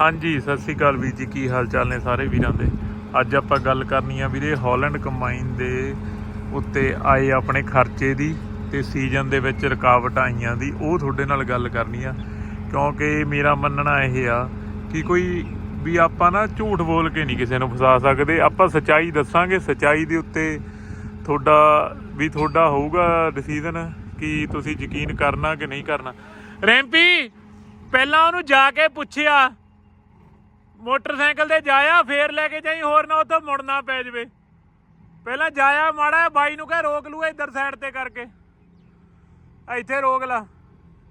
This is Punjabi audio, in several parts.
ਹਾਂਜੀ, ਸਤਿ ਸ੍ਰੀ ਅਕਾਲ ਵੀਰ ਜੀ, ਕੀ ਹਾਲ ਚਾਲ ਨੇ ਸਾਰੇ ਵੀਰਾਂ ਦੇ? ਅੱਜ ਆਪਾਂ ਗੱਲ ਕਰਨੀ ਆ ਵੀਰੇ ਹਾਲੈਂਡ ਕੰਬਾਈਨ ਦੇ ਉੱਤੇ ਆਏ ਆਪਣੇ ਖਰਚੇ ਦੀ ਤੇ ਸੀਜ਼ਨ ਦੇ ਵਿੱਚ ਰੁਕਾਵਟ ਆਈਆਂ ਦੀ, ਉਹ ਤੁਹਾਡੇ ਨਾਲ ਗੱਲ ਕਰਨੀ ਆ। ਕਿਉਂਕਿ ਮੇਰਾ ਮੰਨਣਾ ਇਹ ਆ ਕਿ ਕੋਈ ਵੀ ਆਪਾਂ ਨਾ ਝੂਠ ਬੋਲ ਕੇ ਨਹੀਂ ਕਿਸੇ ਨੂੰ ਫਸਾ ਸਕਦੇ, ਆਪਾਂ ਸੱਚਾਈ ਦੱਸਾਂਗੇ, ਸੱਚਾਈ ਦੇ ਉੱਤੇ ਤੁਹਾਡਾ, ਵੀ ਤੁਹਾਡਾ ਹੋਊਗਾ ਡਿਸੀਜਨ ਕਿ ਤੁਸੀਂ ਯਕੀਨ ਕਰਨਾ ਕਿ ਨਹੀਂ ਕਰਨਾ। ਰੈਂਪੀ, ਪਹਿਲਾਂ ਉਹਨੂੰ ਜਾ ਕੇ ਪੁੱਛਿਆ। ਮੋਟਰਸਾਈਕਲ ਤੇ ਜਾਇਆ, ਫੇਰ ਲੈ ਕੇ ਜਾਈ, ਹੋਰ ਨਾ ਉੱਥੋਂ ਮੁੜਨਾ ਪੈ ਜਵੇ। ਪਹਿਲਾਂ ਜਾਇਆ ਮਾੜਾ ਬਾਈ ਨੂੰ ਕਹਿ ਰੋਕ ਲੂ ਇੱਧਰ ਸਾਈਡ ਤੇ ਕਰਕੇ। ਇੱਥੇ ਰੋਕ ਲਾ।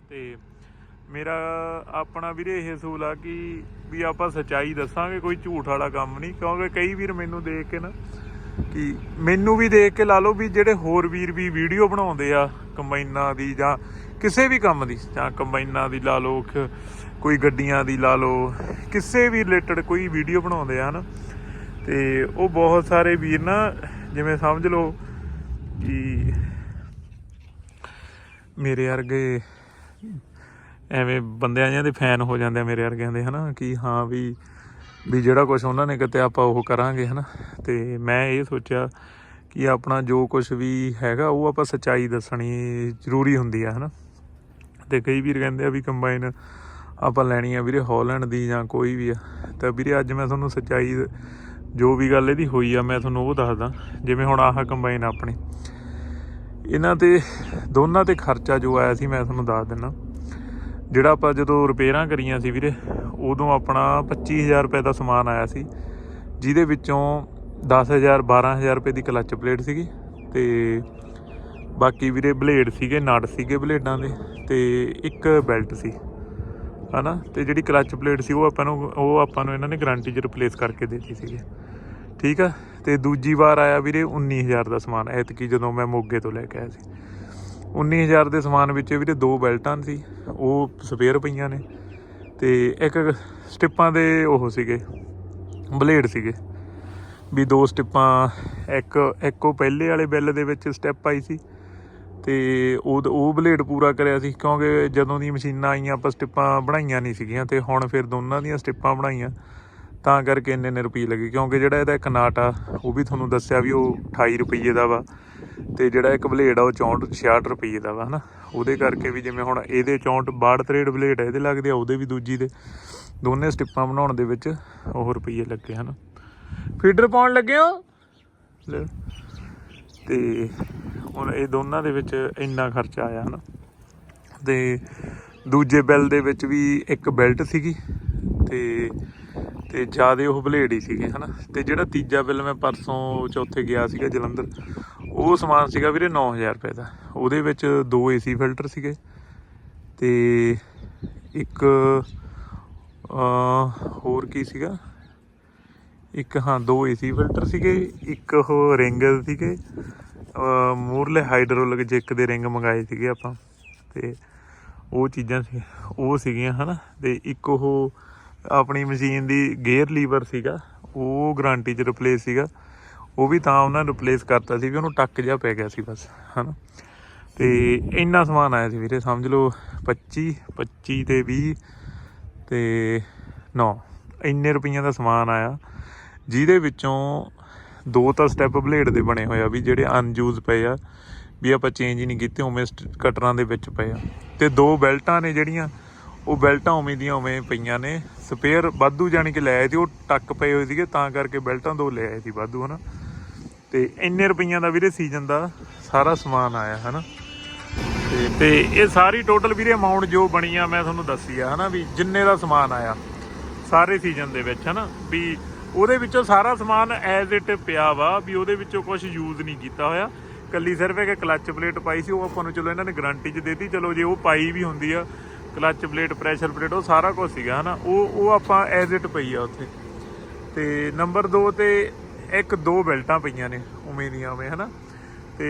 ਤੇ ਮੇਰਾ ਆਪਣਾ ਵੀਰੇ ਇਹ ਅਸੂਲ ਆ ਕਿ ਵੀ ਆਪਾਂ ਸੱਚਾਈ ਦੱਸਾਂਗੇ, ਕੋਈ ਝੂਠ ਵਾਲਾ ਕੰਮ ਨਹੀਂ। ਕਿਉਂਕਿ ਕਈ ਵੀਰ ਮੈਨੂੰ ਦੇਖ ਕੇ ਨਾ ਕਿ ਮੈਨੂੰ ਵੀ ਦੇਖ ਕੇ ਲਾ ਲਓ ਵੀ ਜਿਹੜੇ ਹੋਰ ਵੀਰ ਵੀ ਵੀਡੀਓ ਬਣਾਉਂਦੇ ਆ ਕੰਬਾਈਨਾਂ ਦੀ ਜਾਂ ਕਿਸੇ ਵੀ ਕੰਮ ਦੀ, ਜਾਂ ਕੰਬਾਈਨਾਂ ਦੀ ਲਾ ਲਓ ਕੋਈ ਗੱਡੀਆਂ ਦੀ ਲਾ ਲਓ, ਕਿਸੇ ਵੀ ਰਿਲੇਟਡ ਕੋਈ ਵੀਡੀਓ ਬਣਾਉਂਦੇ ਆ, ਹਨਾ? ਤੇ ਉਹ ਬਹੁਤ ਸਾਰੇ ਵੀਰ ਨਾ, ਜਿਵੇਂ ਸਮਝ ਲਓ ਕਿ ਮੇਰੇ ਵਰਗੇ ਐਵੇਂ ਬੰਦਿਆਂ ਜਿਹਾਂ ਦੇ ਫੈਨ ਹੋ ਜਾਂਦੇ ਆ ਮੇਰੇ ਵਰਗਿਆਂ ਦੇ, ਹਨਾ? ਕਿ ਹਾਂ ਵੀ ਵੀ ਜਿਹੜਾ ਕੁਝ ਉਹਨਾਂ ਨੇ ਕਿਤੇ ਆਪਾਂ ਉਹ ਕਰਾਂਗੇ, ਹਨਾ? ਤੇ ਮੈਂ ਇਹ ਸੋਚਿਆ ਕਿ ਆਪਣਾ ਜੋ ਕੁਝ ਵੀ ਹੈਗਾ, ਉਹ ਆਪਾਂ ਸੱਚਾਈ ਦੱਸਣੀ ਜ਼ਰੂਰੀ ਹੁੰਦੀ ਆ, ਹਨਾ? ਤੇ ਕਈ ਵੀਰ ਕਹਿੰਦੇ ਆ ਵੀ ਕੰਬਾਈਨ ਆਪਾਂ ਲੈਣੀ ਆ ਵੀਰੇ ਹਾਲੈਂਡ ਦੀ ਜਾਂ ਕੋਈ ਵੀ ਆ। ਤਾਂ ਵੀਰੇ ਅੱਜ ਮੈਂ ਤੁਹਾਨੂੰ ਸੱਚਾਈ ਜੋ ਵੀ ਗੱਲ ਇਹਦੀ ਹੋਈ ਆ, ਮੈਂ ਤੁਹਾਨੂੰ ਉਹ ਦੱਸਦਾ, ਜਿਵੇਂ ਹੁਣ ਆਹ ਕੰਬਾਈਨ ਆਪਣੀ। ਇਹਨਾਂ ਤੇ, ਦੋਨਾਂ ਤੇ ਖਰਚਾ ਜੋ ਆਇਆ ਸੀ, ਮੈਂ ਤੁਹਾਨੂੰ ਦੱਸ ਦਿੰਨਾ। ਜਿਹੜਾ ਆਪਾਂ ਜਦੋਂ ਰਿਪੇਅਰਾਂ ਕਰੀਆਂ ਸੀ ਵੀਰੇ, ਉਦੋਂ ਆਪਣਾ 25000 ਰੁਪਏ ਦਾ ਸਮਾਨ ਆਇਆ ਸੀ, ਜਿਹਦੇ ਵਿੱਚੋਂ 10000 12000 ਰੁਪਏ ਦੀ ਕਲੱਚ ਪਲੇਟ ਸੀਗੀ ਤੇ ਬਾਕੀ ਵੀਰੇ ਬਲੇਡ ਸੀਗੇ, ਨਟ ਸੀਗੇ ਬਲੇਡਾਂ ਦੇ, ਤੇ ਇੱਕ ਬੈਲਟ ਸੀ। ਹਨਾ? ਤੇ ਜਿਹੜੀ ਕਲੱਚ ਪਲੇਟ ਸੀ, ਉਹ ਆਪਾਂ ਨੂੰ, ਉਹ ਆਪਾਂ ਨੂੰ ਇਹਨਾਂ ਨੇ ਗਾਰੰਟੀ 'ਚ ਰਿਪਲੇਸ ਕਰਕੇ ਦਿੱਤੀ ਸੀਗੀ। ਠੀਕ ਆ? ਤੇ ਦੂਜੀ ਵਾਰ ਆਇਆ ਵੀਰੇ 19000 ਦਾ ਸਮਾਨ, ਐਤਕੀ ਜਦੋਂ ਮੈਂ ਮੋਗੇ ਤੋਂ ਲੈ ਕੇ ਆਇਆ ਸੀ। 19000 ਦੇ ਸਮਾਨ ਵਿੱਚ ਵੀਰੇ ਦੋ ਬੈਲਟਾਂ ਸੀ, ਉਹ ਸਪੇਅਰ ਪਈਆਂ ਨੇ, ਤੇ ਇੱਕ ਸਟਿੱਪਾਂ ਦੇ ਉਹ ਸੀਗੇ, ਬਲੇਡ ਸੀਗੇ। ਵੀ ਦੋ ਸਟਿੱਪਾਂ, ਇੱਕ ਇੱਕ ਉਹ ਪਹਿਲੇ ਵਾਲੇ ਬਿੱਲ ਦੇ ਵਿੱਚ ਸਟੈਪ ਆਈ ਸੀ ਤੇ ਉਹ ਉਹ ਬਲੇਡ ਪੂਰਾ ਕਰਿਆ ਸੀ, ਕਿਉਂਕਿ ਜਦੋਂ ਦੀ ਮਸ਼ੀਨਾਂ ਆਈਆਂ, ਆਪਾਂ ਸਟਿੱਪਾਂ ਬਣਾਈਆਂ ਨਹੀਂ ਸੀਗੀਆਂ ਤੇ ਹੁਣ ਫਿਰ ਦੋਨਾਂ ਦੀਆਂ ਸਟਿੱਪਾਂ ਬਣਾਈਆਂ, ਤਾਂ ਕਰਕੇ ਇੰਨੇ ਇੰਨੇ ਰੁਪਏ ਲੱਗੇ। ਕਿਉਂਕਿ ਜਿਹੜਾ ਇਹਦਾ ਇੱਕ ਨਾਟ ਆ, ਉਹ ਵੀ ਤੁਹਾਨੂੰ ਦੱਸਿਆ ਵੀ ਉਹ 28 ਰੁਪਏ ਦਾ ਵਾ, ਤੇ ਜਿਹੜਾ ਇੱਕ ਬਲੇਡ ਆ, ਉਹ 64 66 ਰੁਪਏ ਦਾ ਵਾ, ਹਨਾ? ਉਹਦੇ ਕਰਕੇ ਵੀ ਜਿਵੇਂ ਹੁਣ ਇਹਦੇ 64 62 ਤਰੇਡ ਬਲੇਡ ਆ, ਇਹਦੇ ਲੱਗਦੇ ਆ, ਉਹਦੇ ਵੀ ਦੂਜੀ ਦੇ। ਦੋਨੇ ਸਟਿੱਪਾਂ ਬਣਾਉਣ ਦੇ ਵਿੱਚ ਉਹ ਰੁਪਏ ਲੱਗੇ, ਹਨਾ? ਫੀਡਰ ਪਾਉਣ ਲੱਗੇ ਹੋ? ਲੈ। ਤੇ ਹੁਣ ਇਹ ਦੋਨਾਂ ਦੇ ਵਿੱਚ ਇੰਨਾ ਖਰਚਾ ਆਇਆ ਹਨਾ। ਤੇ ਦੂਜੇ ਬਿੱਲ ਦੇ ਵਿੱਚ ਵੀ ਇੱਕ ਬੈਲਟ ਸੀਗੀ ਤੇ ਤੇ ਜਿਆਦੇ ਉਹ ਬਲੇਡ ਹੀ ਸੀਗੇ ਹਨਾ। ਤੇ ਜਿਹੜਾ ਤੀਜਾ ਬਿੱਲ ਮੈਂ ਪਰਸੋਂ ਚੌਥੇ ਗਿਆ ਸੀਗਾ ਜਲੰਧਰ, ਉਹ ਸਮਾਨ ਸੀਗਾ ਵੀਰੇ 9000 ਰੁਪਏ ਦਾ। ਉਹਦੇ ਵਿੱਚ ਦੋ ਏਸੀ ਫਿਲਟਰ ਸੀਗੇ ਤੇ ਇੱਕ ਹੋਰ ਕੀ ਸੀਗਾ? ਇੱਕ ਹਾਂ, ਦੋ ਏਸੀ ਫਿਲਟਰ ਸੀਗੇ, ਇੱਕ ਉਹ ਰਿੰਗ ਸੀਗੇ ਮੂਰਲੇ ਹਾਈਡਰੋਲਿਕ ਜਿੱਕ ਦੇ ਰਿੰਗ ਮੰਗਾਏ ਸੀਗੇ ਆਪਾਂ। ਤੇ ਉਹ ਚੀਜ਼ਾਂ ਸੀ, ਉਹ ਸੀਗੀਆਂ, ਹਨਾ? ਤੇ ਇੱਕ ਉਹ ਆਪਣੀ ਮਸ਼ੀਨ ਦੀ ਗੇਅਰ ਲੀਵਰ ਸੀਗਾ, ਉਹ ਗਾਰੰਟੀ 'ਚ ਰਿਪਲੇਸ ਸੀਗਾ। ਉਹ ਵੀ ਤਾਂ ਉਹਨਾਂ ਰਿਪਲੇਸ ਕਰਤਾ ਸੀ ਵੀ ਉਹਨੂੰ ਟੱਕ ਜਿਹਾ ਪੈ ਗਿਆ ਸੀ ਬਸ, ਹਨਾ? ਤੇ ਇੰਨਾ ਸਮਾਨ ਆਇਆ ਸੀ ਵੀਰੇ, ਸਮਝ ਲਓ 25 25 ਤੇ 20 ਤੇ 9 ਇੰਨੇ ਰੁਪਈਆਂ ਦਾ ਸਮਾਨ ਆਇਆ। ਜਿਹਦੇ ਵਿੱਚੋਂ ਦੋ ਤਾਂ ਸਟੈਪ ਬਲੇਡ ਦੇ ਬਣੇ ਹੋਏ ਆ ਵੀ ਜਿਹੜੇ ਅਨਯੂਜ਼ ਪਏ ਆ, ਵੀ ਆਪਾਂ ਚੇਂਜ ਹੀ ਨਹੀਂ ਕੀਤੇ, ਉਵੇਂ ਸਟ- ਕਟਰਾਂ ਦੇ ਵਿੱਚ ਪਏ ਆ। ਤੇ ਦੋ ਬੈਲਟਾਂ ਨੇ ਜਿਹੜੀਆਂ, ਉਹ ਬੈਲਟਾਂ ਉਵੇਂ ਦੀਆਂ ਉਵੇਂ ਪਈਆਂ ਨੇ। ਸਪੇਅਰ ਵਾਧੂ ਜਾਣੀ ਕਿ ਲੈ ਆਏ ਸੀ, ਉਹ ਟੱਕ ਪਏ ਹੋਏ ਸੀਗੇ, ਤਾਂ ਕਰਕੇ ਬੈਲਟਾਂ ਦੋ ਲੈ ਆਏ ਸੀ ਵਾਧੂ, ਹਨਾ। ਤੇ ਇੰਨੇ ਰੁਪਈਆਂ ਦਾ ਵੀਰੇ ਸੀਜ਼ਨ ਦਾ ਸਾਰਾ ਸਮਾਨ ਆਇਆ, ਹਨਾ। ਤੇ ਤੇ ਇਹ ਸਾਰੀ ਟੋਟਲ ਵੀਰੇ ਅਮਾਉਂਟ ਜੋ ਬਣੀ ਆ, ਮੈਂ ਤੁਹਾਨੂੰ ਦੱਸੀ ਆ, ਹਨਾ, ਵੀ ਜਿੰਨੇ ਦਾ ਸਮਾਨ ਆਇਆ, ਸਾਰੇ ਸੀਜ਼ਨ ਦੇ ਵਿੱਚ, ਹਨਾ, ਵੀ ਉਹਦੇ ਵਿੱਚੋਂ ਸਾਰਾ ਸਮਾਨ ਐਜ਼ ਇਟ ਪਿਆ ਵਾ ਵੀ ਉਹਦੇ ਵਿੱਚੋਂ ਕੁਝ ਯੂਜ਼ ਨਹੀਂ ਕੀਤਾ ਹੋਇਆ। ਕੱਲੀ ਸਿਰਫ ਇੱਕ ਕਲੱਚ ਪਲੇਟ ਪਾਈ ਸੀ ਉਹ ਆਪਾਂ ਨੂੰ ਚਲੋ ਇਹਨਾਂ ਨੇ ਗਾਰੰਟੀ 'ਚ ਦੇਤੀ ਚਲੋ ਜੇ ਉਹ ਪਾਈ ਵੀ ਹੁੰਦੀ ਆ ਕਲੱਚ ਪਲੇਟ ਪ੍ਰੈਸ਼ਰ ਪਲੇਟ ਉਹ ਸਾਰਾ ਕੁਝ ਸੀਗਾ ਹਨਾ? ਉਹ ਉਹ ਆਪਾਂ ਐਜ਼ ਇਟ ਪਈ ਆ ਉੱਥੇ। ਤੇ ਨੰਬਰ 2 ਤੇ ਇੱਕ ਦੋ ਬੈਲਟਾਂ ਪਈਆਂ ਨੇ ਉਵੇਂ ਦੀਆਂ ਉਵੇਂ ਹਨਾ? ਤੇ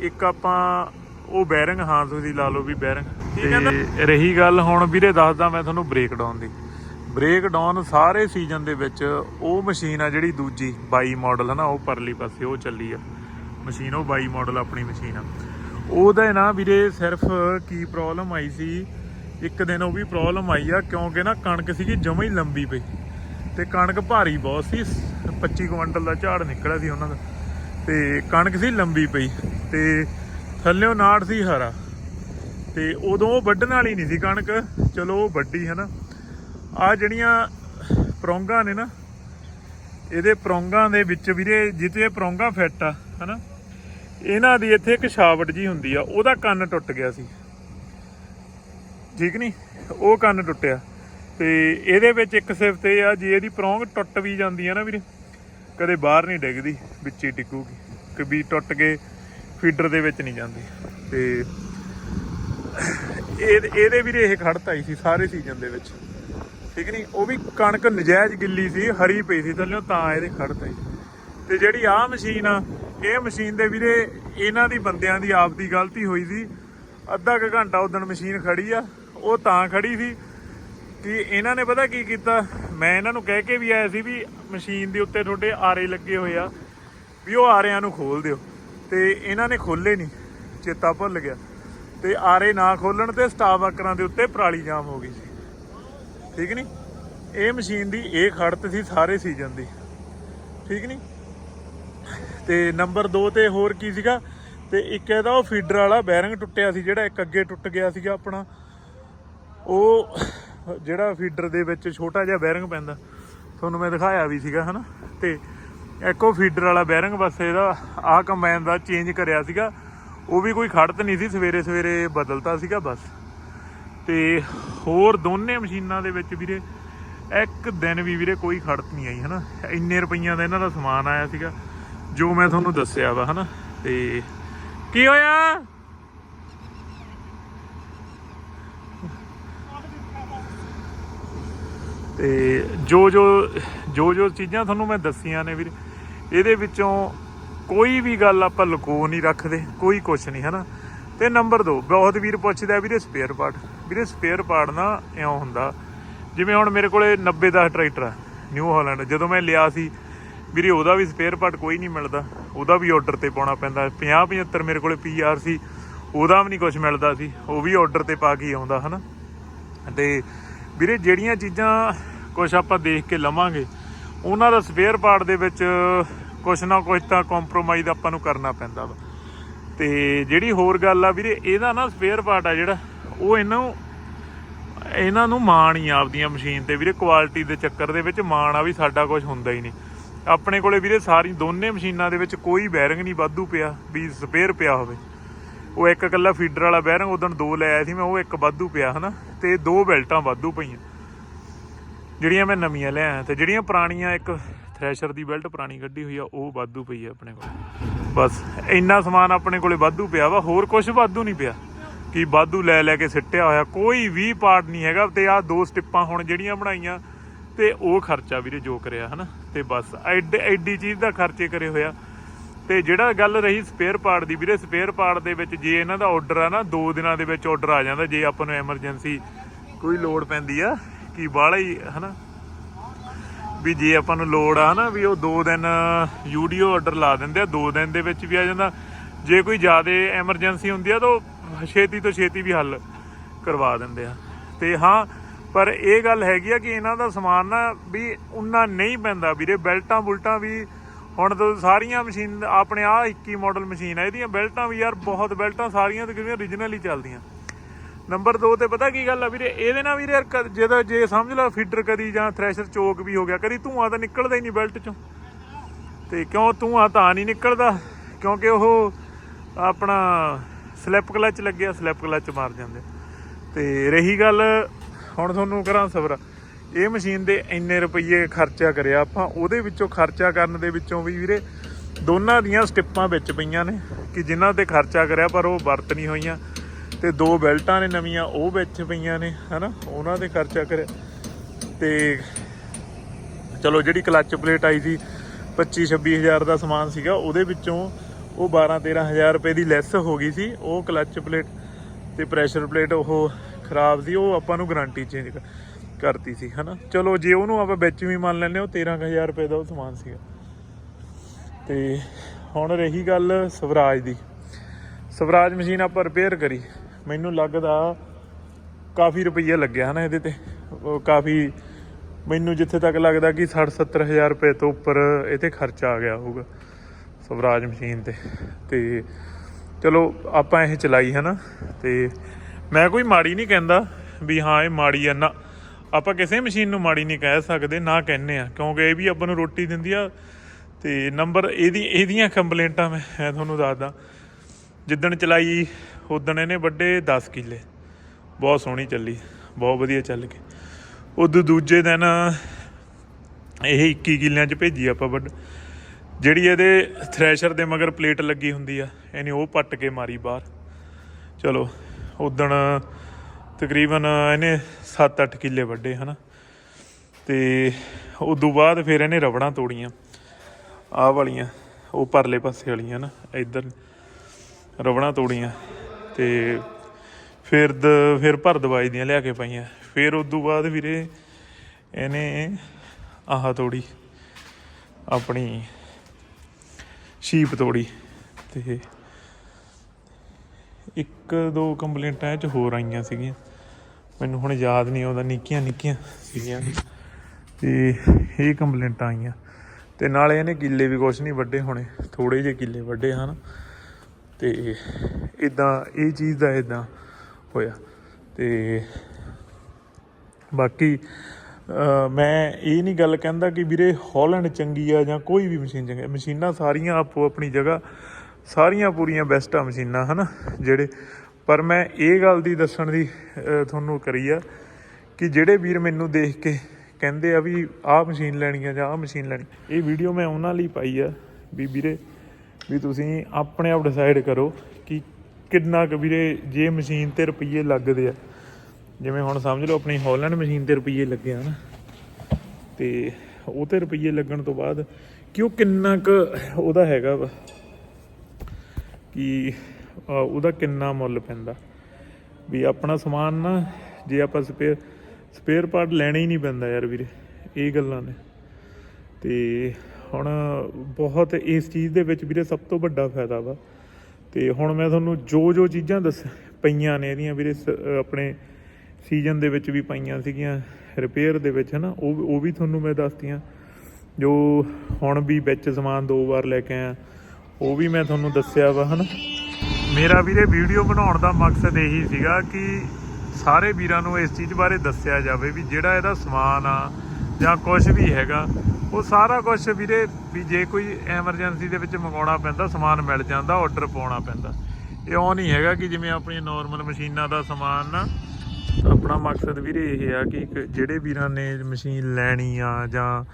ਇੱਕ ਆਪਾਂ ਉਹ ਬੈਰਿੰਗ ਹਾਂ ਤੁਸੀਂ ਲਾ ਲਓ ਵੀ ਬੈਰਿੰਗ ਤੇ ਰਹੀ ਗੱਲ ਹੁਣ ਵੀਰੇ ਦੱਸਦਾ ਮੈਂ ਤੁਹਾਨੂੰ ਬ੍ਰੇਕ ਡਾਊਨ ਦੀ। ਬ੍ਰੇਕ ਡਾਊਨ ਸਾਰੇ ਸੀਜ਼ਨ ਦੇ ਵਿੱਚ ਉਹ ਮਸ਼ੀਨ ਆ ਜਿਹੜੀ ਦੂਜੀ 22 ਮਾਡਲ ਨਾ ਉਹ ਪਰਲੀ ਪਾਸੇ ਉਹ ਚੱਲੀ ਆ। ਮਸ਼ੀਨ, ਉਹ 22 ਮਾਡਲ ਆਪਣੀ ਮਸ਼ੀਨ ਆ। ਉਹਦਾ ਨਾ ਵੀਰੇ ਸਿਰਫ ਕੀ ਪ੍ਰੋਬਲਮ ਆਈ ਸੀ, ਇੱਕ ਦਿਨ ਉਹ ਵੀ ਪ੍ਰੋਬਲਮ ਆਈ ਆ, ਕਿਉਂਕਿ ਨਾ ਕਣਕ ਸੀਗੀ ਜਮਾ ਹੀ ਲੰਬੀ ਪਈ ਤੇ ਕਣਕ ਭਾਰੀ ਬਹੁਤ ਸੀ 25 ਕੁਇੰਟਲ ਦਾ ਝਾੜ ਨਿਕਲਿਆ ਸੀ ਉਹਨਾਂ ਦਾ। ਤੇ ਕਣਕ ਸੀ ਲੰਬੀ ਪਈ ਤੇ ਥੱਲਿਓਂ ਨਾੜ ਸੀ ਹਰਾ। ਤੇ ਉਦੋਂ ਉਹ ਵੱਢਣ ਵਾਲੀ ਨਹੀਂ ਸੀ ਕਣਕ, ਚਲੋ ਉਹ ਵੱਢੀ ਹੈ ਨਾ ਆ ਜਿਹੜੀਆਂ ਪ੍ਰੋਂਗਾਂ ਨੇ ਨਾ, ਇਹਦੇ ਪ੍ਰੋਂਗਾਂ ਦੇ ਵਿੱਚ ਵੀਰੇ, ਜਿੱਥੇ ਪ੍ਰੋਂਗਾਂ ਫਿੱਟ ਆ, ਹਨਾ, ਇਹਨਾਂ ਦੀ ਇੱਥੇ ਇੱਕ ਛਾਵਟ ਜੀ ਹੁੰਦੀ ਆ, ਉਹਦਾ ਕੰਨ ਟੁੱਟ ਗਿਆ ਸੀ। ਠੀਕ ਨਹੀਂ? ਉਹ ਕੰਨ ਟੁੱਟਿਆ। ਤੇ ਇਹਦੇ ਵਿੱਚ ਇੱਕ ਸਿਫਤ ਇਹ ਆ, ਜੇ ਇਹਦੀ ਪਰੌਂਗ ਟੁੱਟ ਵੀ ਜਾਂਦੀ ਆ ਨਾ ਵੀਰੇ, ਕਦੇ ਬਾਹਰ ਨਹੀਂ ਡਿੱਗਦੀ, ਵਿੱਚ ਹੀ ਟਿਕੂਗੀ ਕਿ ਵੀ ਟੁੱਟ ਕੇ ਫੀਡਰ ਦੇ ਵਿੱਚ ਨਹੀਂ ਜਾਂਦੀ। ਤੇ ਇਹ, ਇਹਦੇ ਵੀਰੇ ਇਹ ਖੜਤ ਆਈ ਸੀ ਸਾਰੇ ਸੀਜ਼ਨ ਦੇ ਵਿੱਚ। ਠੀਕ ਨਹੀਂ ਉਹ ਵੀ ਕਣਕ ਨਜਾਇਜ਼ ਗਿੱਲੀ ਸੀ, ਹਰੀ ਪਈ ਸੀ ਥੱਲੇ, ਤਾਂ ਇਹਦੇ ਖੜਤ ਆਈ ਤੇ ਜਿਹੜੀ ਆਹ ਮਸ਼ੀਨ ਆ, ਇਹ ਮਸ਼ੀਨ ਦੇ ਵੀਰੇ ਇਹਨਾਂ ਦੀ ਬੰਦਿਆਂ ਦੀ ਆਪ ਦੀ ਗਲਤੀ ਹੋਈ ਸੀ। ਅੱਧਾ ਕੁ ਘੰਟਾ ਉਦੋਂ ਮਸ਼ੀਨ ਖੜੀ ਆ, ਉਹ ਤਾਂ ਖੜੀ ਸੀ। ਕਿ ਇਹਨਾਂ ਨੇ ਪਤਾ ਕੀ ਕੀਤਾ? ਮੈਂ ਇਹਨਾਂ ਨੂੰ ਕਹਿ ਕੇ ਵੀ ਆਇਆ ਸੀ ਵੀ ਮਸ਼ੀਨ ਦੇ ਉੱਤੇ ਤੁਹਾਡੇ ਆਰੇ ਲੱਗੇ ਹੋਏ ਆ, ਵੀ ਉਹ ਆਰਿਆਂ ਨੂੰ ਖੋਲ ਦਿਓ। ਤੇ ਇਹਨਾਂ ਨੇ ਖੋਲੇ ਨਹੀਂ ਚੇਤਾ ਭੁੱਲ ਗਿਆ। ਤੇ ਆਰੇ ਨਾ ਖੋਲਣ ਤੇ ਸਟਾਫ ਵਰਕਰਾਂ ਦੇ ਉੱਤੇ ਪਰਾਲੀ ਜਾਮ ਹੋ ਗਈ ਸੀ। ਠੀਕ ਨਹੀਂ ਇਹ ਮਸ਼ੀਨ ਦੀ ਇਹ ਖੜਤ ਸੀ ਸਾਰੇ ਸੀਜ਼ਨ ਦੀ। ਠੀਕ ਨਹੀਂ ਤੇ ਨੰਬਰ 2 ਤੇ ਹੋਰ ਕੀ ਸੀਗਾ? ਤੇ ਇੱਕ ਇਹਦਾ ਉਹ ਫੀਡਰ ਵਾਲਾ ਬੈਰਿੰਗ ਟੁੱਟਿਆ ਸੀ, ਜਿਹੜਾ ਇੱਕ ਅੱਗੇ ਟੁੱਟ ਗਿਆ ਸੀਗਾ ਆਪਣਾ। ਉਹ ਜਿਹੜਾ ਫੀਡਰ ਦੇ ਵਿੱਚ ਛੋਟਾ ਜਿਹਾ ਬੈਰਿੰਗ ਪੈਂਦਾ। ਤੁਹਾਨੂੰ ਮੈਂ ਦਿਖਾਇਆ ਵੀ ਸੀਗਾ, ਹਨਾ? ਤੇ ਇੱਕ ਉਹ ਫੀਡਰ ਵਾਲਾ ਬੈਰਿੰਗ ਬਸ ਇਹਦਾ ਆਹ ਕੰਬਾਈਨ ਦਾ ਚੇਂਜ ਕਰਿਆ ਸੀਗਾ। ਉਹ ਵੀ ਕੋਈ ਖੜਤ ਨਹੀਂ ਸੀ ਸਵੇਰੇ ਸਵੇਰੇ ਬਦਲਤਾ ਸੀਗਾ ਬਸ। ਤੇ ਹੋਰ ਦੋਨੇ ਮਸ਼ੀਨਾਂ ਦੇ ਵਿੱਚ ਵੀਰੇ, ਇੱਕ ਦਿਨ ਵੀ ਵੀਰੇ ਕੋਈ ਖੜਤ ਨਹੀਂ ਆਈ, ਹਨਾ? ਇੰਨੇ ਰੁਪਈਆਂ ਦਾ ਇਹਨਾਂ ਦਾ ਸਮਾਨ ਆਇਆ ਸੀਗਾ, ਜੋ ਮੈਂ ਤੁਹਾਨੂੰ ਦੱਸਿਆ ਵਾ, ਹਨਾ? ਤੇ ਕੀ ਹੋਇਆ? ਤੇ ਜੋ ਜੋ ਜੋ ਜੋ ਚੀਜ਼ਾਂ ਤੁਹਾਨੂੰ ਮੈਂ ਦੱਸੀਆਂ ਨੇ ਵੀਰੇ, ਇਹਦੇ ਵਿੱਚੋਂ ਕੋਈ ਵੀ ਗੱਲ ਆਪਾਂ ਲੁਕੋ ਨਹੀਂ ਰੱਖਦੇ, ਕੋਈ ਕੁਛ ਨਹੀਂ, ਹਨਾ? ਤੇ ਨੰਬਰ 2 ਬਹੁਤ ਵੀਰ ਪੁੱਛਦਾ ਵੀਰੇ ਸਪੇਅਰ ਪਾਰਟ ਵੀਰੇ ਸਪੇਅਰ ਪਾਰਟ ਨਾ ਇਉਂ ਹੁੰਦਾ, ਜਿਵੇਂ ਹੁਣ ਮੇਰੇ ਕੋਲੇ 90 ਦਾ ਟਰੈਕਟਰ ਆ ਨਿਊ ਹਾਲੈਂਡ ਜਦੋਂ ਮੈਂ ਲਿਆ ਸੀ, ਵੀਰੇ ਉਹਦਾ ਵੀ ਸਪੇਅਰ ਪਾਰਟ ਕੋਈ ਨਹੀਂ ਮਿਲਦਾ, ਉਹਦਾ ਵੀ ਆਰਡਰ ਤੇ ਪਾਉਣਾ ਪੈਂਦਾ 50 75 ਮੇਰੇ ਕੋਲੇ ਪੀਆਰ ਸੀ, ਉਹਦਾ ਵੀ ਨਹੀਂ ਕੁਝ ਮਿਲਦਾ ਸੀ, ਉਹ ਵੀ ਆਰਡਰ ਤੇ ਪਾ ਕੇ ਹੀ ਆਉਂਦਾ, ਹਨਾ? ਤੇ ਵੀਰੇ ਜਿਹੜੀਆਂ ਚੀਜ਼ਾਂ ਕੁਝ ਆਪਾਂ ਦੇਖ ਕੇ ਲਵਾਂਗੇ, ਉਹਨਾਂ ਦਾ ਸਪੇਅਰ ਪਾਰਟ ਦੇ ਵਿੱਚ ਕੁਝ ਨਾ ਕੁਝ ਤਾਂ ਕੰਪਰੋਮਾਈਜ਼ ਆਪਾਂ ਨੂੰ ਕਰਨਾ ਪੈਂਦਾ ਵਾ। ਤੇ ਜਿਹੜੀ ਹੋਰ ਗੱਲ ਆ ਵੀਰੇ, ਇਹਦਾ ਨਾ ਸਪੇਅਰ ਪਾਰਟ ਆ ਜਿਹੜਾ, ਉਹ ਇਹਨੂੰ, ਇਹਨਾਂ ਨੂੰ ਮਾਣ ਹੀ ਆਪਦੀਆਂ ਮਸ਼ੀਨ ਤੇ। ਵੀਰੇ ਕੁਆਲਿਟੀ ਦੇ ਚੱਕਰ ਦੇ ਵਿੱਚ ਮਾਣ ਆ ਵੀ ਸਾਡਾ ਕੁਝ ਹੁੰਦਾ ਹੀ ਨਹੀਂ। ਆਪਣੇ ਕੋਲੇ ਵੀਰੇ, ਸਾਰੀ ਦੋਨੇ ਮਸ਼ੀਨਾਂ ਦੇ ਵਿੱਚ ਕੋਈ ਬੈਰਿੰਗ ਨਹੀਂ ਵਾਧੂ ਪਿਆ ਵੀ ਸਪੇਅਰ ਪਿਆ ਹੋਵੇ। ਉਹ ਇੱਕ ਇਕੱਲਾ ਫੀਡਰ ਵਾਲਾ ਬੈਰਿੰਗ ਉਦੋਂ ਦੋ ਲੈ ਆਇਆ ਸੀ, ਮੈਂ ਉਹ ਇੱਕ ਵਾਧੂ ਪਿਆ, ਹਨਾ? ਤੇ ਦੋ ਬੈਲਟਾਂ ਵਾਧੂ ਪਈਆਂ। ਜਿਹੜੀਆਂ ਮੈਂ ਨਵੀਆਂ ਲਿਆ ਤੇ ਜਿਹੜੀਆਂ ਪੁਰਾਣੀਆਂ, ਇੱਕ ਥ੍ਰੈਸ਼ਰ ਦੀ ਬੈਲਟ ਪੁਰਾਣੀ ਕੱਢੀ ਹੋਈ ਆ, ਉਹ ਵਾਧੂ ਪਈ ਆ ਆਪਣੇ ਕੋਲ। ਬਸ ਇੰਨਾ ਸਮਾਨ ਆਪਣੇ ਕੋਲੇ ਵਾਧੂ ਪਿਆ ਵਾ, ਹੋਰ ਕੁਝ ਵਾਧੂ ਨਹੀਂ ਪਿਆ। ਕਿ ਵਾਧੂ ਲੈ ਲੈ ਕੇ ਸਿੱਟਿਆ ਹੋਇਆ, ਕੋਈ ਵੀ ਪਾਰਟ ਨਹੀਂ ਹੈਗਾ ਤੇ ਆਹ ਦੋ ਸਟਿੱਪਾਂ ਹੁਣ ਜਿਹੜੀਆਂ ਬਣਾਈਆਂ, ਤੇ ਉਹ ਖਰਚਾ ਵੀਰੇ ਜੋ ਕਰਿਆ, ਹਨਾ? ਤੇ ਬਸ ਐਡ ਐਡੀ ਚੀਜ਼ ਦਾ ਖਰਚੇ ਕਰੇ ਹੋਇਆ। ਤੇ ਜਿਹੜਾ ਗੱਲ ਰਹੀ ਸਪੇਅਰ ਪਾਰਟ ਦੀ, ਵੀਰੇ ਸਪੇਅਰ ਪਾਰਟ ਦੇ ਵਿੱਚ ਜੇ ਇਹਨਾਂ ਦਾ ਆਰਡਰ ਆ ਨਾ 2 ਦਿਨਾਂ ਦੇ ਵਿੱਚ ਆਰਡਰ ਆ ਜਾਂਦਾ, ਜੇ ਆਪਾਂ ਨੂੰ ਐਮਰਜੈਂਸੀ ਕੋਈ ਲੋਡ ਪੈਂਦੀ ਆ, ਕਿ ਬਾਹਲਾ ਹੀ, ਹਨਾ? ਵੀ ਜੇ ਆਪਾਂ ਨੂੰ ਲੋੜ ਆ ਨਾ ਵੀ ਉਹ 2 ਦਿਨ ਯੂਡੀਓ ਆਰਡਰ ਲਾ ਦਿੰਦੇ ਆ 2 ਦਿਨ ਦੇ ਵਿੱਚ ਵੀ ਆ ਜਾਂਦਾ। ਜੇ ਕੋਈ ਜ਼ਿਆਦਾ ਐਮਰਜੈਂਸੀ ਹੁੰਦੀ ਆ ਤਾਂ ਉਹ ਛੇਤੀ ਤੋਂ ਛੇਤੀ ਵੀ ਹੱਲ ਕਰਵਾ ਦਿੰਦੇ ਆ। ਤੇ ਹਾਂ, ਪਰ ਇਹ ਗੱਲ ਹੈਗੀ ਆ ਕਿ ਇਹਨਾਂ ਦਾ ਸਮਾਨ ਨਾ ਵੀ ਉਨਾ ਨਹੀਂ ਪੈਂਦਾ ਵੀਰੇ। ਬੈਲਟਾਂ ਬੁਲਟਾਂ ਵੀ ਹੁਣ ਤਾਂ ਸਾਰੀਆਂ ਮਸ਼ੀਨ, ਆਪਣੇ ਆ 21 ਮਾਡਲ ਮਸ਼ੀਨ ਆ, ਇਹਦੀਆਂ ਬੈਲਟਾਂ ਵੀ ਯਾਰ ਬਹੁਤ, ਬੈਲਟਾਂ ਸਾਰੀਆਂ ਤਕਰੀਬਨ origignal ਹੀ ਚੱਲਦੀਆਂ। ਨੰਬਰ 2 ਤੇ ਪਤਾ ਕੀ ਗੱਲ ਆ ਵੀਰੇ, ਇਹਦੇ ਨਾਲ ਵੀਰੇ ਯਾਰ ਕ- ਜਦੋਂ ਜੇ ਸਮਝ ਲਾ ਫੀਡਰ ਕਦੀ ਜਾਂ ਥ੍ਰੈਸ਼ਰ ਚੋਕ ਵੀ ਹੋ ਗਿਆ, ਕਦੀ ਧੂਆਂ ਤਾਂ ਨਿਕਲਦਾ ਹੀ ਨਹੀਂ ਬੈਲਟ ਚੋਂ। ਤੇ ਕਿਉਂ ਧੂਆਂ ਤਾਂ ਨਹੀਂ ਨਿਕਲਦਾ? ਕਿਉਂਕਿ ਉਹ ਆਪਣਾ ਸਲਿੱਪ ਕਲਚ ਲੱਗਿਆ ਸਲਿੱਪ ਕਲਚ ਮਾਰ ਜਾਂਦੇ ਤੇ ਰਹੀ ਗੱਲ, ਹੁਣ ਤੁਹਾਨੂੰ ਕਰਾਂ ਸਬਰ। ਇਹ ਮਸ਼ੀਨ ਦੇ ਇੰਨੇ ਰੁਪਏ ਖਰਚਾ ਕਰਿਆ ਆਪਾਂ, ਉਹਦੇ ਵਿੱਚੋਂ ਖਰਚਾ ਕਰਨ ਦੇ ਵਿੱਚੋਂ ਵੀ ਵੀਰੇ ਦੋਨਾਂ ਦੀਆਂ ਸਟਿੱਪਾਂ ਵਿੱਚ ਪਈਆਂ ਨੇ ਕਿ ਜਿਨ੍ਹਾਂ ਤੇ ਖਰਚਾ ਕਰਿਆ ਪਰ ਉਹ ਵਰਤ ਨਹੀਂ ਹੋਈਆਂ। ਤੇ ਦੋ ਬੈਲਟਾਂ ਨੇ ਨਵੀਆਂ ਉਹ ਵਿੱਚ ਪਈਆਂ ਨੇ ਹਨਾ? ਉਹਨਾਂ ਤੇ ਖਰਚਾ ਕਰਿਆ। ਤੇ ਚਲੋ ਜਿਹੜੀ ਕਲੱਚ ਪਲੇਟ ਆਈ ਸੀ 25 26000 ਦਾ ਸਮਾਨ ਸੀਗਾ ਉਹਦੇ ਵਿੱਚੋਂ ਉਹ 12 13000 ਰੁਪਏ ਦੀ ਲੈਸ ਹੋ ਗਈ ਸੀ ਉਹ ਕਲੱਚ ਪਲੇਟ ਤੇ ਪ੍ਰੈਸ਼ਰ ਪਲੇਟ ਉਹ ਖਰਾਬ ਸੀ ਉਹ ਆਪਾਂ ਨੂੰ ਗਾਰੰਟੀ ਚੇਂਜ ਕਰਤੀ ਸੀ ਹਨਾ? ਚਲੋ ਜੇ ਉਹਨੂੰ ਆਪਾਂ ਵਿੱਚ ਵੀ ਮੰਨ ਲੈਂਦੇ ਹਾਂ, ਉਹ 13000 ਰੁਪਏ ਦਾ ਉਹ ਸਮਾਨ ਸੀਗਾ। ਤੇ ਹੁਣ ਰਹੀ ਗੱਲ ਸਵਰਾਜ ਦੀ। ਸਵਰਾਜ ਮਸ਼ੀਨ ਆਪਾਂ ਰਿਪੇਅਰ ਕਰੀ। ਮੈਨੂੰ ਲੱਗਦਾ ਕਾਫੀ ਰੁਪਈਆ ਲੱਗਿਆ ਹਨਾ ਇਹਦੇ ਤੇ। ਕਾਫੀ ਮੈਨੂੰ ਜਿੱਥੇ ਤੱਕ ਲੱਗਦਾ ਕਿ 60 70000 ਰੁਪਏ ਤੋਂ ਉੱਪਰ ਇਹ ਤੇ ਖਰਚਾ ਆ ਗਿਆ ਹੋਊਗਾ ਸਵਰਾਜ ਮਸ਼ੀਨ ਤੇ। ਤੇ ਚਲੋ, ਆਪਾਂ ਇਹ ਚਲਾਈ ਹੈ ਨਾ ਤੇ ਮੈਂ ਕੋਈ ਮਾੜੀ ਨਹੀਂ ਕਹਿੰਦਾ ਵੀ ਹਾਂ, ਇਹ ਮਾੜੀ ਆ। ਨਾ, ਆਪਾਂ ਕਿਸੇ ਮਸ਼ੀਨ ਨੂੰ ਮਾੜੀ ਨਹੀਂ ਕਹਿ ਸਕਦੇ, ਨਾ ਕਹਿੰਨੇ ਆ। ਕਿਉਂਕਿ ਇਹ ਵੀ ਆਪਾਂ ਨੂੰ ਰੋਟੀ ਦਿੰਦੀ ਆ। ਤੇ ਨੰਬਰ, ਇਹਦੀ, ਇਹਦੀਆਂ ਕੰਪਲੇਂਟਾਂ ਮੈਂ ਮੈਂ ਤੁਹਾਨੂੰ ਦੱਸਦਾ। ਜਿੱਦਣ ਚਲਾਈ ਉਦਣ ਇਹਨੇ ਵੱਡੇ 10 ਕਿੱਲੇ। ਬਹੁਤ ਸੋਹਣੀ ਚੱਲੀ, ਬਹੁਤ ਵਧੀਆ ਚੱਲ ਗਈ। ਉਦੋਂ ਦੂਜੇ ਦਿਨ ਇਹ 21 ਕਿੱਲਿਆਂ 'ਚ ਭੇਜੀ ਆਪਾਂ ਵੱਡ, ਜਿਹੜੀ ਇਹਦੇ ਥ੍ਰੈਸ਼ਰ ਦੇ ਮਗਰ ਪਲੇਟ ਲੱਗੀ ਹੁੰਦੀ ਆ, ਇਹਨੇ ਉਹ ਪੱਟ ਕੇ ਮਾਰੀ ਬਾਹਰ। ਚਲੋ ਉਦਣ ਤਕਰੀਬਨ ਇਹਨੇ 7-8 ਕਿੱਲੇ ਵੱਡੇ, ਹਨਾ। ਤੇ ਉਦੋਂ ਬਾਅਦ ਫਿਰ ਇਹਨੇ ਰਬੜਾਂ ਤੋੜੀਆਂ। ਆਹ ਵਾਲੀਆਂ, ਉਹ ਪਰਲੇ ਪਾਸੇ ਵਾਲੀਆਂ ਨਾ ਇੱਧਰ ਰਬੜਾਂ ਤੋੜੀਆਂ ਤੇ ਫਿਰ ਦ, ਫਿਰ ਭਰ ਦਵਾਈ ਦੀਆਂ ਲਿਆ ਕੇ ਪਾਈਆਂ। ਫਿਰ ਉਦੋਂ ਬਾਅਦ ਵੀਰੇ ਇਹਨੇ ਆਹ ਤੋੜੀ, ਆਪਣੀ ਸ਼ੀਪ ਤੋੜੀ ਤੇ ਇੱਕ ਦੋ ਕੰਪਲੇਂਟਾਂ ਇਹ ਚ ਹੋਰ ਆਈਆਂ ਸੀਗੀਆਂ। ਮੈਨੂੰ ਹੁਣ ਯਾਦ ਨਹੀਂ ਆਉਂਦਾ, ਨਿੱਕੀਆਂ ਨਿੱਕੀਆਂ ਸੀਗੀਆਂ। ਤੇ ਇਹ ਕੰਪਲੇਂਟਾਂ ਆਈਆਂ। ਤੇ ਨਾਲੇ ਇਹਨੇ ਕਿੱਲੇ ਵੀ ਕੁਛ ਨਹੀਂ ਵੱਡੇ ਹੋਣੇ ਥੋੜੇ ਜਿਹੇ ਕਿੱਲੇ ਵੱਡੇ ਹਨ। ਤੇ ਇਦਾਂ ਇਹ ਚੀਜ਼ ਦਾ ਇਦਾਂ ਹੋਇਆ। ਤੇ ਬਾਕੀ ਮੈਂ ਇਹ ਨਹੀਂ ਗੱਲ ਕਹਿੰਦਾ ਕਿ ਵੀਰੇ ਹਾਲੈਂਡ ਚੰਗੀ ਆ ਜਾਂ ਕੋਈ ਵੀ ਮਸ਼ੀਨ ਚੰਗੀ ਮਸ਼ੀਨਾਂ ਸਾਰੀਆਂ ਆਪੋ ਆਪਣੀ ਜਗ੍ਹਾ, ਸਾਰੀਆਂ ਪੂਰੀਆਂ ਬੈਸਟ ਆ ਮਸ਼ੀਨਾਂ, ਹਨਾ, ਜਿਹੜੇ। ਪਰ ਮੈਂ ਇਹ ਗੱਲ ਦੀ ਦੱਸਣ ਦੀ ਤੁਹਾਨੂੰ ਕਰੀ ਆ ਕਿ ਜਿਹੜੇ ਵੀਰ ਮੈਨੂੰ ਦੇਖ ਕੇ ਕਹਿੰਦੇ ਆ ਵੀ ਆਹ ਮਸ਼ੀਨ ਲੈਣੀ ਆ ਜਾਂ ਆਹ ਮਸ਼ੀਨ ਲੈਣੀ ਇਹ ਵੀਡੀਓ ਮੈਂ ਉਹਨਾਂ ਲਈ ਪਾਈ ਆ ਵੀ ਵੀਰੇ ਵੀ ਤੁਸੀਂ ਆਪਣੇ ਆਪ ਡਿਸਾਈਡ ਕਰੋ ਕਿ ਕਿੰਨਾ ਕੁ ਵੀਰੇ ਜੇ ਮਸ਼ੀਨ ਤੇ ਰੁਪਈਏ ਲੱਗਦੇ ਆ। ਜਿਵੇਂ ਹੁਣ ਸਮਝ ਲਓ ਆਪਣੀ ਹਾਲੈਂਡ ਮਸ਼ੀਨ ਤੇ ਰੁਪਈਏ ਲੱਗੇ ਆ ਨਾ। ਤੇ ਉਹ ਤੇ ਰੁਪਈਏ ਲੱਗਣ ਤੋਂ ਬਾਅਦ ਕਿ ਉਹ ਕਿੰਨਾ ਕੁ ਉਹਦਾ ਹੈਗਾ ਵਾ ਕਿ ਉਹਦਾ ਕਿੰਨਾ ਮੁੱਲ ਪੈਂਦਾ। ਵੀ ਆਪਣਾ ਸਮਾਨ ਨਾ ਜੇ ਆਪਾਂ ਸਪੇਅਰ ਸਪੇਅਰ ਪਾਰਟ ਲੈਣਾ ਹੀ ਨਹੀਂ ਪੈਂਦਾ ਯਾਰ ਵੀਰੇ, ਇਹ ਗੱਲਾਂ ਨੇ। ਤੇ ਹੁਣ ਬਹੁਤ ਇਸ ਚੀਜ਼ ਦੇ ਵਿੱਚ ਵੀਰੇ ਸਭ ਤੋਂ ਵੱਡਾ ਫਾਇਦਾ ਵਾ। ਤੇ ਹੁਣ ਮੈਂ ਤੁਹਾਨੂੰ ਜੋ ਜੋ ਚੀਜ਼ਾਂ ਦੱਸ ਪਈਆਂ ਨੇ ਇਹਦੀਆਂ ਵੀਰੇ ਸ- ਆਪਣੇ ਸੀਜ਼ਨ ਦੇ ਵਿੱਚ ਵੀ ਪਾਈਆਂ ਸੀਗੀਆਂ ਰਿਪੇਅਰ ਦੇ ਵਿੱਚ ਹਨਾ, ਉਹ ਉਹ ਵੀ ਤੁਹਾਨੂੰ ਮੈਂ ਦੱਸਤੀਆਂ। ਜੋ ਹੁਣ ਵੀ ਵਿੱਚ ਸਮਾਨ ਦੋ ਵਾਰ ਲੈ ਕੇ ਆਇਆ, ਉਹ ਵੀ ਮੈਂ ਤੁਹਾਨੂੰ ਦੱਸਿਆ ਵਾ ਹਨਾ। ਮੇਰਾ ਵੀਰੇ ਵੀਡੀਓ ਬਣਾਉਣ ਦਾ ਮਕਸਦ ਇਹੀ ਸੀਗਾ ਕਿ ਸਾਰੇ ਵੀਰਾਂ ਨੂੰ ਇਸ ਚੀਜ਼ ਬਾਰੇ ਦੱਸਿਆ ਜਾਵੇ ਵੀ ਜਿਹੜਾ ਇਹਦਾ ਸਮਾਨ ਆ ਜਾਂ ਕੁਝ ਵੀ ਹੈਗਾ, ਉਹ ਸਾਰਾ ਕੁਝ ਵੀਰੇ ਵੀ ਜੇ ਕੋਈ ਐਮਰਜੈਂਸੀ ਦੇ ਵਿੱਚ ਮੰਗਾਉਣਾ ਪੈਂਦਾ, ਸਮਾਨ ਮਿਲ ਜਾਂਦਾ ਆਰਡਰ ਪਾਉਣਾ ਪੈਂਦਾ। ਇਹ ਉਹ ਨਹੀਂ ਹੈਗਾ ਕਿ ਜਿਵੇਂ ਆਪਣੀਆਂ ਨਾਰਮਲ ਮਸ਼ੀਨਾਂ ਦਾ ਸਮਾਨ ਨਾ, ਆਪਣਾ ਮਕਸਦ ਵੀਰੇ ਇਹ ਆ ਕਿ ਇੱਕ ਜਿਹੜੇ ਵੀਰਾਂ ਨੇ ਮਸ਼ੀਨ ਲੈਣੀ ਆ ਜਾਂ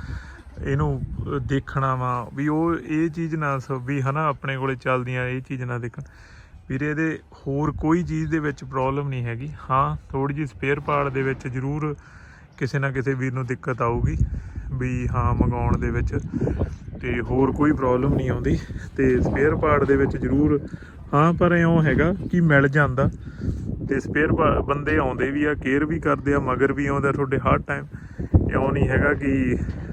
ਇਹਨੂੰ ਦੇਖਣਾ ਵਾ, ਵੀ ਉਹ ਇਹ ਚੀਜ਼ ਨਾ ਸ- ਵੀ ਹਨਾ ਆਪਣੇ ਕੋਲੇ ਚੱਲਦੀਆਂ ਇਹ ਚੀਜ਼ ਨਾ ਦੇਖਣ। ਵੀਰੇ ਇਹਦੇ ਹੋਰ ਕੋਈ ਚੀਜ਼ ਦੇ ਵਿੱਚ ਪ੍ਰੋਬਲਮ ਨਹੀਂ ਹੈਗੀ। ਹਾਂ ਥੋੜੀ ਜਿਹੀ ਸਪੇਅਰ ਪਾਰਟ ਦੇ ਵਿੱਚ ਜ਼ਰੂਰ ਕਿਸੇ ਨਾ ਕਿਸੇ ਵੀਰ ਨੂੰ ਦਿੱਕਤ ਆਊਗੀ ਵੀ ਹਾਂ ਮੰਗਾਉਣ ਦੇ ਵਿੱਚ ਤੇ ਹੋਰ ਕੋਈ ਪ੍ਰੋਬਲਮ ਨਹੀਂ ਆਉਂਦੀ ਤੇ ਸਪੇਅਰ ਪਾਰਟ ਦੇ ਵਿੱਚ ਜ਼ਰੂਰ, ਹਾਂ ਪਰ ਇਉਂ ਹੈਗਾ ਕਿ ਮਿਲ ਜਾਂਦਾ ਤੇ ਸਪੇਅਰ ਬੰਦੇ ਆਉਂਦੇ ਵੀ ਆ ਕੇਅਰ ਵੀ ਕਰਦੇ ਆ, ਮਗਰ ਵੀ ਆਉਂਦਾ ਤੁਹਾਡੇ ਹਰ ਟਾਈਮ ਇਉਂ ਨਹੀਂ ਹੈਗਾ ਕਿ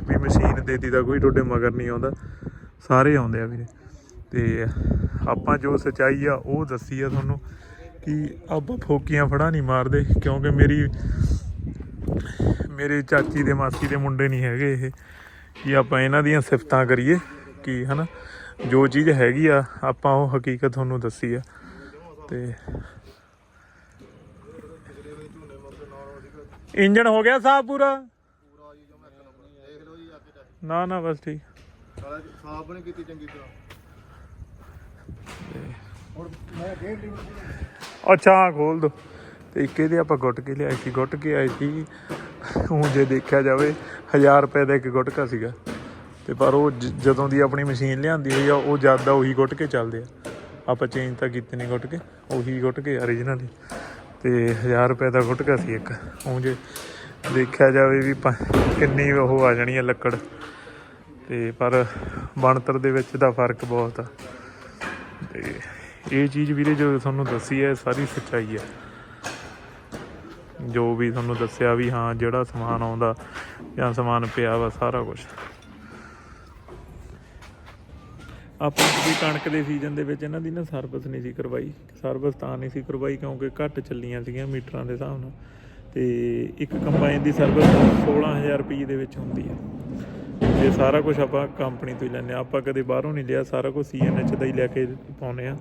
ਵੀ ਮਸ਼ੀਨ ਦੇਤੀ ਤਾਂ ਕੋਈ ਤੁਹਾਡੇ ਮਗਰ ਨਹੀਂ ਆਉਂਦਾ। ਸਾਰੇ ਆਉਂਦੇ ਆ ਵੀਰੇ। ਤੇ ਆਪਾਂ ਜੋ ਸਚਾਈ ਆ ਉਹ ਦੱਸੀ ਆ ਤੁਹਾਨੂੰ ਕਿ ਆਪਾਂ ਫੋਕੀਆਂ ਫੜਾ ਨਹੀਂ ਮਾਰਦੇ ਕਿਉਂਕਿ ਮੇਰੀ ਮੇਰੇ ਚਾਚੀ ਦੇ ਮਾਸੀ ਦੇ ਮੁੰਡੇ ਨਹੀਂ ਹੈਗੇ ਇਹ ਕਿ ਆਪਾਂ ਇਹਨਾਂ ਦੀਆਂ ਸਿਫਤਾਂ ਕਰੀਏ ਕਿ ਹਨਾ ਜੋ ਚੀਜ਼ ਹੈਗੀ ਆ ਆਪਾਂ ਉਹ ਹਕੀਕਤ ਤੁਹਾਨੂੰ ਦੱਸੀ ਆ ਤੇ ਇੰਜਨ ਹੋ ਗਿਆ ਸਾਫ਼ ਪੂਰਾ? ਨਾ ਨਾ ਬਸ ਠੀਕ। ਸਾਫ਼ ਨਹੀਂ ਕੀਤੀ ਚੰਗੀ ਤਰ੍ਹਾਂ। ਮੈਂ ਲੀਟਰ ਅੱਛਾ ਖੋਲ ਦੋ। ਤੇ ਇੱਕ ਇਹਦੇ ਆਪਾਂ ਗੁੱਟ ਕੇ ਲਿਆਏ ਸੀ, ਗੁੱਟ ਕੇ ਆਏ ਸੀ। ਉਹ ਜੇ ਦੇਖਿਆ ਜਾਵੇ 1000 ਰੁਪਏ ਦਾ ਇੱਕ ਗੁੱਟਕਾ ਸੀਗਾ। ਤੇ ਪਰ ਉਹ ਜਦੋਂ ਦੀ ਆਪਣੀ ਮਸ਼ੀਨ ਲਿਆਂਦੀ ਹੋਈ ਆ, ਉਹ ਜ਼ਿਆਦਾ ਉਹੀ ਗੁੱਟ ਕੇ ਚੱਲਦੇ ਆ। ਆਪਾਂ ਚੇਂਜ ਤਾਂ ਕੀਤੇ ਨਹੀਂ ਗੁੱਟ ਕੇ ਉਹੀ ਗੁੱਟ ਕੇ origignal ਹੀ ਤੇ 1000 ਰੁਪਏ ਦਾ ਗੁੱਟਕਾ ਸੀ ਇੱਕ। ਉਹ ਜੇ ਦੇਖਿਆ ਜਾਵੇ ਵੀ ਪ- ਕਿੰਨੀ ਉਹ ਆ ਜਾਣੀ ਆ ਲੱਕੜ। ਤੇ ਪਰ ਬਣਤਰ ਦੇ ਵਿੱਚ ਦਾ ਫ਼ਰਕ ਬਹੁਤ ਆ। ਤੇ ਇਹ ਚੀਜ਼ ਵੀਰੇ ਜੋ ਤੁਹਾਨੂੰ ਦੱਸੀ ਹੈ ਸਾਰੀ ਸੱਚਾਈ ਹੈ ਜੋ ਵੀ ਤੁਹਾਨੂੰ ਦੱਸਿਆ ਵੀ ਹਾਂ, ਜਿਹੜਾ ਸਮਾਨ ਆਉਂਦਾ ਜਾਂ ਸਮਾਨ ਪਿਆ ਵਾ, ਸਾਰਾ ਕੁਝ ਆਪਾਂ ਵੀ ਕਣਕ ਦੇ ਸੀਜ਼ਨ ਦੇ ਵਿੱਚ ਇਹਨਾਂ ਦੀ ਨਾ ਸਰਵਿਸ ਨਹੀਂ ਸੀ ਕਰਵਾਈ। ਸਰਵਿਸ ਤਾਂ ਨਹੀਂ ਸੀ ਕਰਵਾਈ ਕਿਉਂਕਿ ਘੱਟ ਚੱਲੀਆਂ ਸੀਗੀਆਂ ਮੀਟਰਾਂ ਦੇ ਹਿਸਾਬ ਨਾਲ। ਤੇ ਇੱਕ ਕੰਬਾਈਨ ਦੀ ਸਰਵਿਸ 16000 ਰੁਪਏ ਦੇ ਵਿੱਚ ਹੁੰਦੀ ਹੈ ਇਹ ਸਾਰਾ ਕੁਝ ਆਪਾਂ ਕੰਪਨੀ ਤੋਂ ਹੀ ਲੈਂਦੇ ਹਾਂ। ਆਪਾਂ ਕਦੇ ਬਾਹਰੋਂ ਨਹੀਂ ਲਿਆ, ਸਾਰਾ ਕੁਝ ਸੀਐਨਐਚ ਦਾ ਹੀ ਲੈ ਕੇ ਪਾਉਨੇ ਆ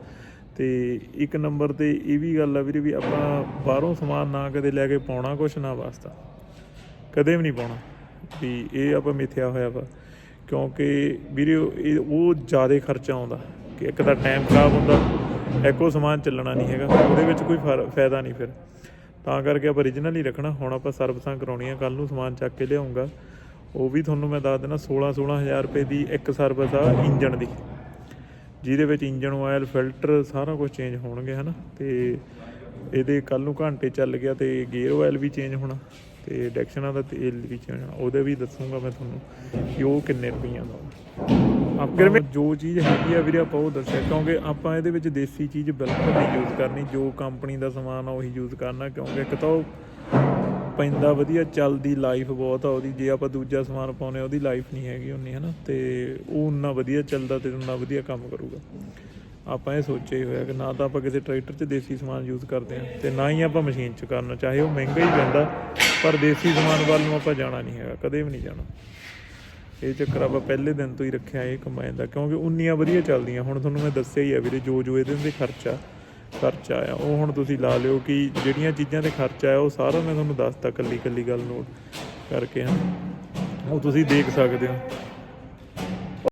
ਤੇ ਇੱਕ ਨੰਬਰ ਤੇ ਇਹ ਵੀ ਗੱਲ ਆ ਵੀਰੇ ਵੀ ਆਪਾਂ ਬਾਹਰੋਂ ਸਮਾਨ ਨਾ ਕਦੇ ਲੈ ਕੇ ਪਾਉਣਾ ਕੁਛ ਨਾ ਵਾਸਤਾ। ਕਦੇ ਵੀ ਨਹੀਂ ਪਾਉਣਾ। ਵੀ ਇਹ ਆਪਾਂ ਮਿਥਿਆ ਹੋਇਆ ਵਾ। ਕਿਉਂਕਿ ਵੀਰੇ ਉਹ- ਇਹ ਉਹ ਜ਼ਿਆਦਾ ਖਰਚਾ ਆਉਂਦਾ। ਕਿ ਇੱਕ ਤਾਂ ਟਾਈਮ ਖਰਾਬ ਹੁੰਦਾ, ਇੱਕੋ ਸਮਾਨ ਚੱਲਣਾ ਨਹੀਂ ਹੈਗਾ। ਉਹਦੇ ਵਿੱਚ ਕੋਈ ਫਰ- ਫਾਇਦਾ ਨਹੀਂ ਫਿਰ। ਤਾਂ ਕਰਕੇ ਆਪਾਂ origignal ਹੀ ਰੱਖਣਾ। ਹੁਣ ਆਪਾਂ ਸਰਵਿਸਾਂ ਕਰਾਉਣੀਆਂ। ਕੱਲ ਨੂੰ ਸਮਾਨ ਚੱਕ ਕੇ ਲਿਆਉਂਗਾ। ਉਹ ਵੀ ਤੁਹਾਨੂੰ ਮੈਂ ਦੱਸ ਦੇਣਾ 16 16000 ਰੁਪਏ ਦੀ ਇੱਕ ਸਰਵਿਸ ਆ ਇੰਜਨ ਦੀ। ਜਿਹਦੇ ਵਿੱਚ ਇੰਜਨ ਆਇਲ ਫਿਲਟਰ ਸਾਰਾ ਕੁਝ ਚੇਂਜ ਹੋਣਗੇ ਹਨਾ? ਤੇ ਇਹਦੇ ਕੱਲ ਨੂੰ ਘੰਟੇ ਚੱਲ ਗਿਆ ਤੇ ਗੇਅਰ ਆਇਲ ਵੀ ਚੇਂਜ ਹੋਣਾ ਤੇ ਡੈਕਸ਼ਨਾਂ ਦਾ ਤੇਲ ਵੀ ਚੇਂਜ ਹੋਣਾ। ਉਹਦੇ ਵੀ ਦੱਸੂਗਾ ਮੈਂ ਤੁਹਾਨੂੰ ਕਿ ਉਹ ਕਿੰਨੇ ਰੁਪਈਆਂ ਦਾ। ਆਪਾਂ ਜੋ ਚੀਜ਼ ਹੈਗੀ ਆ ਵੀਰੇ ਆਪਾਂ ਉਹ ਦੱਸਿਆ ਕਿਉਂਕਿ ਆਪਾਂ ਇਹਦੇ ਵਿੱਚ ਦੇਸੀ ਚੀਜ਼ ਬਿਲਕੁਲ ਨਹੀਂ ਯੂਜ਼ ਕਰਨੀ। ਜੋ ਕੰਪਨੀ ਦਾ ਸਮਾਨ ਆ ਉਹੀ ਯੂਜ਼ ਕਰਨਾ ਕਿਉਂਕਿ ਇੱਕ ਤਾਂ ਪੈਂਦਾ, ਵਧੀਆ ਚੱਲਦੀ ਲਾਈਫ ਬਹੁਤ ਆ ਉਹਦੀ। ਜੇ ਆਪਾਂ ਦੂਜਾ ਸਮਾਨ ਪਾਉਨੇ ਉਹਦੀ ਲਾਈਫ ਨਹੀਂ ਹੈਗੀ ਉਨੀ, ਹਨਾ? ਤੇ ਉਹ ਉਨਾ ਵਧੀਆ ਚੱਲਦਾ ਤੇ ਉਨਾ ਵਧੀਆ ਕੰਮ ਕਰੂਗਾ। ਆਪਾਂ ਇਹ ਸੋਚਿਆ ਹੀ ਹੋਇਆ ਕਿ ਨਾ ਤਾਂ ਆਪਾਂ ਕਿਸੇ ਟਰੈਕਟਰ 'ਚ ਦੇਸੀ ਸਮਾਨ ਯੂਜ਼ ਕਰਦੇ ਹਾਂ ਤੇ ਨਾ ਹੀ ਆਪਾਂ ਮਸ਼ੀਨ 'ਚ ਕਰਨਾ, ਚਾਹੇ ਉਹ ਮਹਿੰਗਾ ਹੀ ਪੈਂਦਾ, ਪਰ ਦੇਸੀ ਸਮਾਨ ਵੱਲ ਨੂੰ ਆਪਾਂ ਜਾਣਾ ਨਹੀਂ ਹੈਗਾ, ਕਦੇ ਵੀ ਨਹੀਂ ਜਾਣਾ। ਇਹ ਚੱਕਰ ਆਪਾਂ ਪਹਿਲੇ ਦਿਨ ਤੋਂ ਹੀ ਰੱਖਿਆ ਇਹ ਕੰਬਾਈਨ ਦਾ, ਕਿਉਂਕਿ ਉਨੀਆਂ ਵਧੀਆ ਚੱਲਦੀਆਂ। ਹੁਣ ਤੁਹਾਨੂੰ ਮੈਂ ਦੱਸਿਆ ਹੀ ਆ ਵੀਰੇ ਜੋ ਜੋ ਇਹਦੇ ਤੇ ਖਰਚਾ ਖਰਚਾ ਆ। ਉਹ ਹੁਣ ਤੁਸੀਂ ਲਾ ਲਿਓ ਕਿ ਜਿਹੜੀਆਂ ਚੀਜ਼ਾਂ ਤੇ ਖਰਚਾ ਆ, ਉਹ ਸਾਰਾ ਮੈਂ ਤੁਹਾਨੂੰ ਦੱਸਤਾ ਕੱਲੀ ਕੱਲੀ ਗੱਲ ਨੋਟ ਕਰਕੇ, ਹਾਂ। ਉਹ ਤੁਸੀਂ ਦੇਖ ਸਕਦੇ ਹੋ।